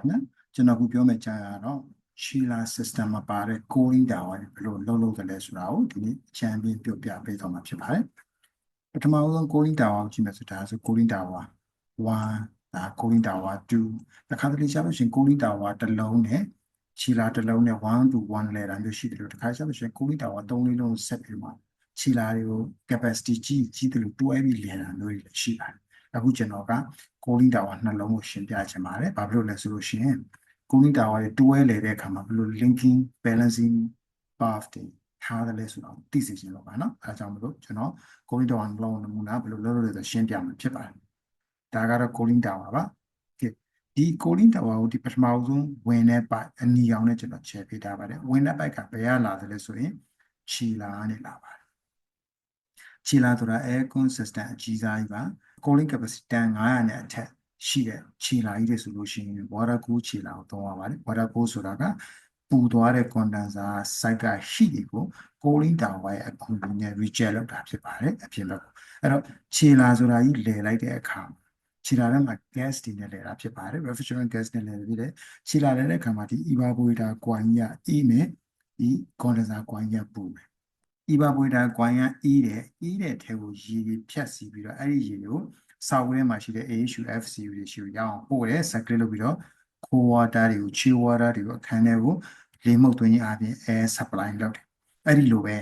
ခင်ဗျကျွန်တော်ခုပြောမယ့်ကြားရတော့ Sheila system မှာပါတဲ့ cooling tower တွေဘယ်လိုလုပ်လုပ်တယ်လဲဆိုတာကိုဒီနေ့အချမ်းပြပြောပြပေးတော့မှာဖြစ်ပါတယ်ပထမဆုံး cooling tower ကိုကြည့်မယ်ဆိုတာဆို cooling tower 1ဒါ cooling tower 2တခါတလေရှားလို့ရှိရင် cooling tower တစ်လုံးနဲ့ Sheila တစ်လုံးနဲ့1 to 1လဲတာမျိုးရှိတယ်လို့တခါရှားလို့ရှိရင် cooling tower 3လေးလုံးဆက်ပြီးမှ Sheila တွေကို capacity ကြီးကြီးတယ်လို့တွဲပြီးလဲတာမျိုးတွေရှိပါတယ် အခုကျွန်တော်က cooling tower နှလုံးကိုရှင်းပြချင်ပါတယ်ဘာဖြစ်လို့လဲဆိုလို့ရှိရင် cooling tower တွေတွဲလဲတဲ့အခါမှာဘယ်လို linking balancing path တွေထားတယ်လဲဆိုတော့သိစေချင်လို့ပါနော်အဲဒါကြောင့်မလို့ကျွန်တော် cooling tower နှလုံးနမူနာဘယ်လိုလုပ်လို့လဲဆိုရှင်းပြမှာဖြစ်ပါတယ်ဒါကတော့ cooling tower ပါဒီ cooling tower ကိုဒီပထမဆုံးဝင်တဲ့ပိုက်အနီအောင်နဲ့ကျွန်တော်ချဲပေးထားပါတယ်ဝင်တဲ့ပိုက်ကဘယ်ရလာတယ်လဲဆိုရင်ချီလာနဲ့လာပါတယ်ချီလာဆိုတာ air con system အကြီးစားကြီးပါ cooling capacity တန်900နဲ့အထက်ရှိတဲ့ခြေလာကြီးတွေဆိုလို့ရှိရင် water cool ခြေလာကိုသုံးရပါတယ် water cool ဆိုတာကပူသွားတဲ့ condenser site က heat တွေကို cooling tower ရဲ့အကူအညီနဲ့ reject လုပ်တာဖြစ်ပါတယ်အဖြစ်လို့အဲ့တော့ခြေလာဆိုတာကြီးလဲလိုက်တဲ့အခါခြေလာထဲမှာ gas တွေနဲ့လဲတာဖြစ်ပါတယ် refrigerant gas နဲ့လဲပြီးတယ်ခြေလာလဲတဲ့အခါမှာဒီ evaporator ကွာကြီးကအေးမယ်ဒီ condenser ကွာကြီးကပူမယ် evaporator ကွာကြီးကအေးတယ်အေးတဲ့ထဲကိုရေတွေဖြတ်စီပြီးတော့အဲ့ဒီရေတွေကိုစာအုပ်ထဲမှာရှိတဲ့ AHU FCU တွေရှိရအောင်ပို့တယ် circulate လုပ်ပြီးတော့ cold water တွေကို chill water တွေကိုအခန်းထဲကိုလေမှုတ်သွင်းခြင်းအပြင် air supply လုပ်တယ်အဲ့ဒီလိုပဲ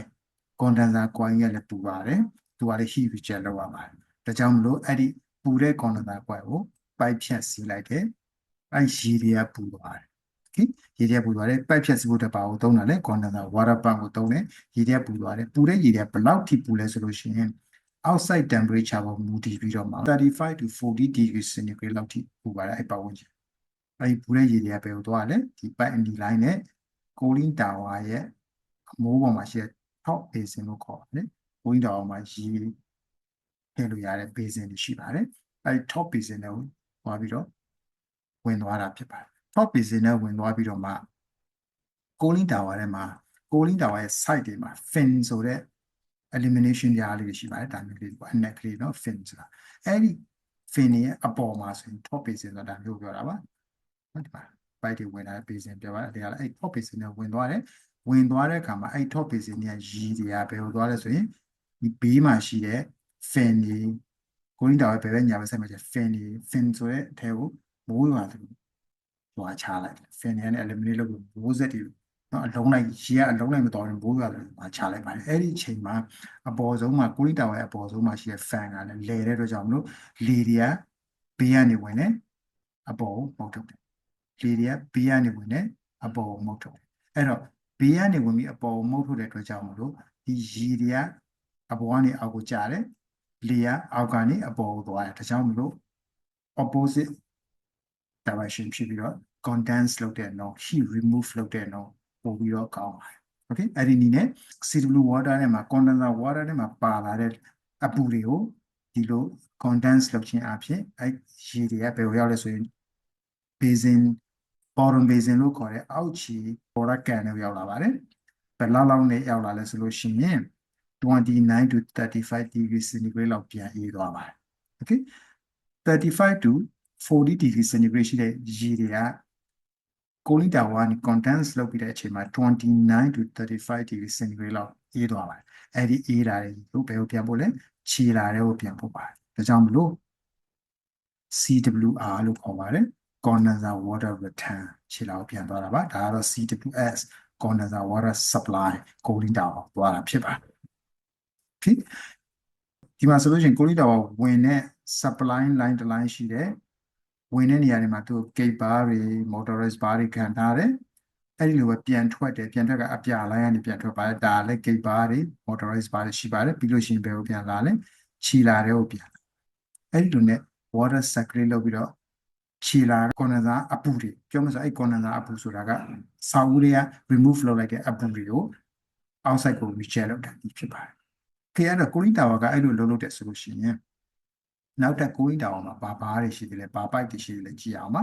condenser coil ရလည်းပူပါတယ်သူကလည်း heat reject လုပ်ရပါတယ်ဒါကြောင့်မလို့အဲ့ဒီပူတဲ့ condenser coil ကိုပိုက်ဖြတ်စီးလိုက်တယ်အဲ့ရေတွေကပူသွားတယ် okay ရေတွေကပူသွားတယ်ပိုက်ဖြတ်စီးဖို့တပါကိုသုံးတာလေ condenser water pump ကိုသုံးတယ်ရေတွေကပူသွားတယ်ပူတဲ့ရေတွေကဘယ်လောက်ထိပူလဲဆိုလို့ရှိရင် outside temperature ပေါ်မူတည်ပြီးတော့မှ35 to 40 degree centigrade လောက်ထိပူပါတယ်အဲ့ပတ်ဝန်းကျင်အဲ့ဒီပူတဲ့ရေတွေကဘယ်ကိုသွားလဲဒီပိုက်အနီလိုင်းနဲ့ cooling tower ရဲ့အမိုးပေါ်မှာရှိတဲ့ top basin လို့ခေါ်ပါတယ် cooling tower မှာရေထည့်လို့ရတဲ့ basin တွေရှိပါတယ်အဲ့ဒီ top basin တွေကိုသွားပြီးတော့ဝင်သွားတာဖြစ်ပါတယ် top basin နဲ့ဝင်သွားပြီးတော့မှ cooling tower ထဲမှာ cooling tower ရဲ့ site တွေမှာ fin ဆိုတဲ့ elimination ကြားလေးရှိပါတယ်ဒါမျိုးလေးပေါ့အနက်ကလေးเนาะ fin ဆိုတာအဲ့ဒီ fin ရဲ့အပေါ်မှာဆိုရင် top basin ဆိုတာဒါမျိုးပြောတာပါဟုတ်ဒီမှာ byte တွေဝင်လာတဲ့ basin ပြောပါအဲ့ဒါလည်းအဲ့ top basin နဲ့ဝင်သွားတယ်ဝင်သွားတဲ့အခါမှာအဲ့ top basin ကရီတွေကဘယ်လိုသွားလဲဆိုရင်ဒီဘေးမှာရှိတဲ့ fin တွေ cooling tower ဘယ်ဘက်ညာဘက်ဆက်မှာကျ fin တွေ fin ဆိုတဲ့အထဲကိုမိုးရွာတယ် ဟွာချလိုက် fin တွေနဲ့ eliminate လုပ်ပြီးမိုးစက်တွေနော်အလုံးလိုက်ရေကအလုံးလိုက်မတော်ရင်ဘိုးရတယ်မှာချလိုက်ပါတယ်အဲ့ဒီအချိန်မှာအပေါ်ဆုံးမှာကိုလိတာဝဲအပေါ်ဆုံးမှာရှိတဲ့ fan ကလည်းလဲတဲ့အတွက်ကြောင့်မလို့လေတွေကဘေးကနေဝင်နေအပေါ်ကိုမုတ်ထုတ်တယ်လေတွေကဘေးကနေဝင်နေအပေါ်ကိုမုတ်ထုတ်တယ်အဲ့တော့ဘေးကနေဝင်ပြီးအပေါ်ကိုမုတ်ထုတ်တဲ့အတွက်ကြောင့်မလို့ဒီရေတွေကအပေါ်ကနေအောက်ကိုကျတယ်လေကအောက်ကနေအပေါ်ကိုသွားတယ်ဒါကြောင့်မလို့ opposite direction ဖြစ်ပြီးတော့ condense လုပ်တဲ့ no heat remove လုပ်တဲ့ no ပို့ပြီးတော့ကောင်းပါတယ်။ Okay အဲ့ဒီနည်းနဲ့ CW water ထဲမှာ condenser water ထဲမှာပါလာတဲ့အပူတွေကိုဒီလို condense လုပ်ခြင်းအပြင်အဲ့ရေတွေကဘယ်လိုရောက်လဲဆိုရင် basin bottom basin လို့ခေါ်တဲ့အောက်ခြေ border can တွေရောက်လာပါတယ်။ဘယ်လောက်လောက်နဲ့ရောက်လာလဲဆိုလို့ရှိရင်29 to 35 degree centigrade လောက်ပြန်အေးသွားပါတယ်။ Okay 35 to 40 degree centigrade ရှိတဲ့ရေတွေက cooling tower ကနေ condense လုပ်ပြီးတဲ့အချိန်မှာ29 to 35 degree centigrade လောက်အေးသွားပါတယ်အဲ့ဒီအေးတာတွေကိုဘယ်ကိုပြန်ပို့လဲခြေလာတဲ့ကိုပြန်ပို့ပါတယ်ဒါကြောင့်မလို့ CWR လို့ခေါ်ပါတယ် condenser water return ခြေလာကိုပြန်သွားတာပါဒါကတော့ CWS condenser water supply cooling tower သွားတာဖြစ်ပါတယ် okay ဒီမှာဆိုလို့ရှိရင် cooling tower ဝင်တဲ့ supply line တစ် line ရှိတယ် ဝင်တဲ့နေရာတွေမှာသူ gate bar တွေ motorized bar တွေခံထားတယ်အဲ့ဒီလိုပဲပြန်ထွက်တယ်ပြန်ထွက်ကအပြလိုင်းကနေပြန်ထွက်ပါတယ်ဒါလည်း gate bar တွေ motorized bar တွေရှိပါတယ်ပြီးလို့ရှိရင်ဘယ်ကိုပြန်လာလဲခြီလာတဲ့ကိုပြန်လာအဲ့ဒီလိုနဲ့ water circulate လုပ်ပြီးတော့ခြီလာ condenser အပူတွေပြောမှဆိုအဲ့ condenser အပူဆိုတာကစာအုပ်တွေက remove လုပ်လိုက်တဲ့အပူတွေကို outside ကို reject လုပ်တာဖြစ်ပါတယ်ခေရတော့ cooling tower ကအဲ့လိုလုပ်လို့တဲ့ဆိုလို့ရှိရင် နောက်ထပ် cooling tower မှာဘာဘာတွေရှိသေးလဲဘာ pipe တွေရှိသေးလဲကြည့်အောင်ပါ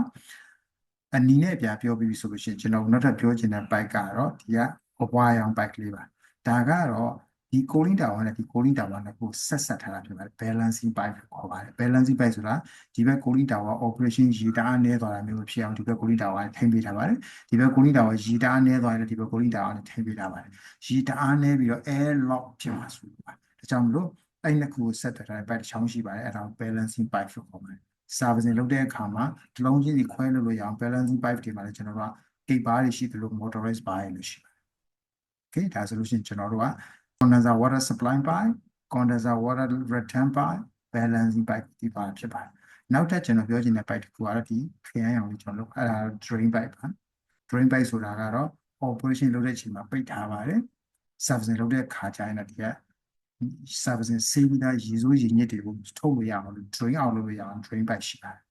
အနီနဲ့ပြပြောပြီးဆိုလို့ရှိရင်ကျွန်တော်နောက်ထပ်ပြောချင်တဲ့ pipe ကတော့ဒီကအဝါရောင် pipe ကလေးပါဒါကတော့ဒီဒီ cooling tower နဲ့ဒီ cooling tower နဲ့ကိုဆက်ဆက်ထားတာဖြစ်ပါတယ် balancing pipe လို့ခေါ်ပါတယ် balancing pipe ဆိုတာဒီဘက် cooling tower operation ရေတအားနည်းသွားတာမျိုးမဖြစ်အောင်ဒီဘက် cooling tower နဲ့ထိန်းပေးထားပါတယ်ဒီဘက် cooling tower ရေတအားနည်းသွားရင်လည်းဒီဘက် cooling tower နဲ့ထိန်းပေးထားပါတယ်ရေတအားနည်းပြီးတော့ air lock ဖြစ်မှာဆိုပါဒါကြောင့်မလို့ အဲ့နှစ်ခုကိုဆက်သွယ်ထားတဲ့ pipe တစ်ချောင်းရှိပါတယ်အဲ့ဒါကို balancing pipe လို့ခေါ်ပါတယ် servicing လုပ်တဲ့အခါမှာတစ်လုံးချင်းစီခွဲလို့လို့ရအောင် balancing pipe တွေမှာလည်းကျွန်တော်တို့က gate bar တွေရှိသလို motorized bar တွေလည်းရှိပါတယ် okay ဒါဆိုလို့ရှိရင်ကျွန်တော်တို့က condenser water supply pipe condenser water return pipe balancing pipe ဒီပါဖြစ်ပါတယ်နောက်ထပ်ကျွန်တော်ပြောချင်တဲ့ pipe တစ်ခုကတော့ဒီခရိုင်အောင်လေးကျွန်တော်လုပ်အဲ့ဒါ drain pipe ပါ drain pipe ဆိုတာကတော့ operation လုပ်တဲ့အချိန်မှာပိတ်ထားပါတယ် servicing လုပ်တဲ့ခါကျရင်လည်းဒီက servicing ဆေးပြီးသားရေစိုးရေညစ်တွေကိုထုတ်လို့ရအောင်လို့ drain out လုပ်လို့ရအောင် drain pipe ရှိပါတယ်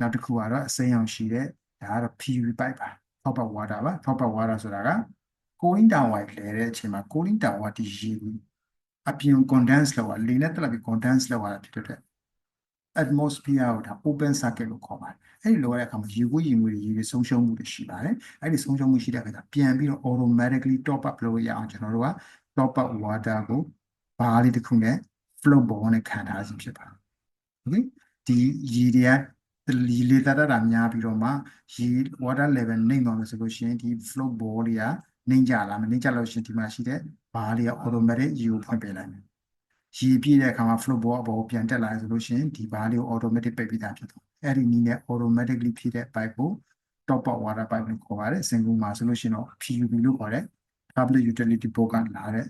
နောက်တစ်ခုကတော့အစိမ်းအောင်ရှိတဲ့ဒါကတော့ PV pipe ပါ top up water ပါ top up water ဆိုတာက cooling tower လဲတဲ့အချိန်မှာ cooling tower ဒီရေကိုအပြင် condense လောက်တာလေနဲ့တက်လာပြီး condense လောက်တာဖြစ်တဲ့အတွက် atmosphere ကိုဒါ open circuit လို့ခေါ်ပါတယ်အဲ့ဒီလိုရတဲ့အခါမှာရေကိုရေငွေတွေရေတွေဆုံးရှုံးမှုတွေရှိပါတယ်အဲ့ဒီဆုံးရှုံးမှုရှိတဲ့အခါကျပြန်ပြီးတော့ automatically top up လုပ်ရအောင်ကျွန်တော်တို့က top up water ကိုဘားလေးတစ်ခုနဲ့ flow ball နဲ့ခံထားခြင်းဖြစ်ပါတယ် okay ဒီရေတွေကလီလေတတ်တာများပြီးတော့မှရေ water level နှိမ့်သွားလို့ဆိုလို့ရှိရင်ဒီ flow ball တွေကနှိမ့်ကြလာမယ်နှိမ့်ကြလို့ရှိရင်ဒီမှာရှိတဲ့ဘားလေးက automatic ရေကိုဖွင့်ပေးလိုက်မယ် ရေပြည့်တဲ့အခါမှာ flow ball အပေါ်ကိုပြန်တက်လာဆိုလို့ရှိရင်ဒီဘားလေးကို automatic ပိတ်ပြီးသားဖြစ်သွားအဲ့ဒီနည်းနဲ့ automatically ဖြည့်တဲ့ pipe ကို top up water pipe လို့ခေါ်ပါတယ်စင်ကူမှာဆိုလို့ရှိရင်တော့ PUB လို့ခေါ်တဲ့ public utility board ကလာတဲ့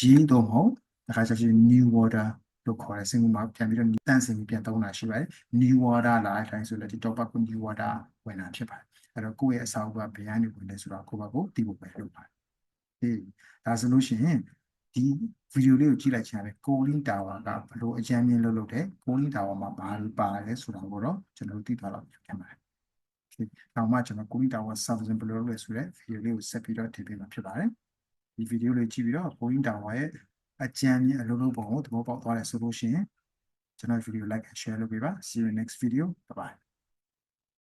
ရေတော့မဟုတ်တခါကျရင် new water လို့ခေါ်တဲ့စင်ကူမှာပြန်ပြီးတော့တန့်စင်ပြီးပြန်သုံးတာရှိပါတယ် new water လာတဲ့အတိုင်းဆိုလည်းဒီ top up ကို new water ဝင်တာဖြစ်ပါတယ်အဲ့တော့ကိုယ့်ရဲ့အစာအုပ်ကဘယ်ကနေဝင်လဲဆိုတော့ကိုယ့်ဘက်ကိုသိဖို့ပဲလုပ်ပါတယ်ဟေးဒါဆိုလို့ရှိရင် ဒီဗီဒီယိုလေးကိုကြည့်လိုက်ချင်တယ် cooling tower ကဘယ်လိုအကြမ်းမြင်လုပ်လုပ်တယ် cooling tower မှာဘာလို့ပါတယ်ဆိုတာကိုတော့ကျွန်တော်တို့သိသွားတော့ဖြစ်ပါတယ်နောက်မှကျွန်တော် cooling tower service ဘယ်လိုလုပ်လဲဆိုတဲ့ဗီဒီယိုလေးကိုဆက်ပြီးတော့တင်ပေးမှာဖြစ်ပါတယ်ဒီဗီဒီယိုလေးကြည့်ပြီးတော့ cooling tower ရဲ့အကြမ်းမြင်အလုပ်လုပ်ပုံကိုသဘောပေါက်သွားတယ်ဆိုလို့ရှိရင်ကျွန်တော်ဗီဒီယို like and share လုပ်ပေးပါ see you in next video bye bye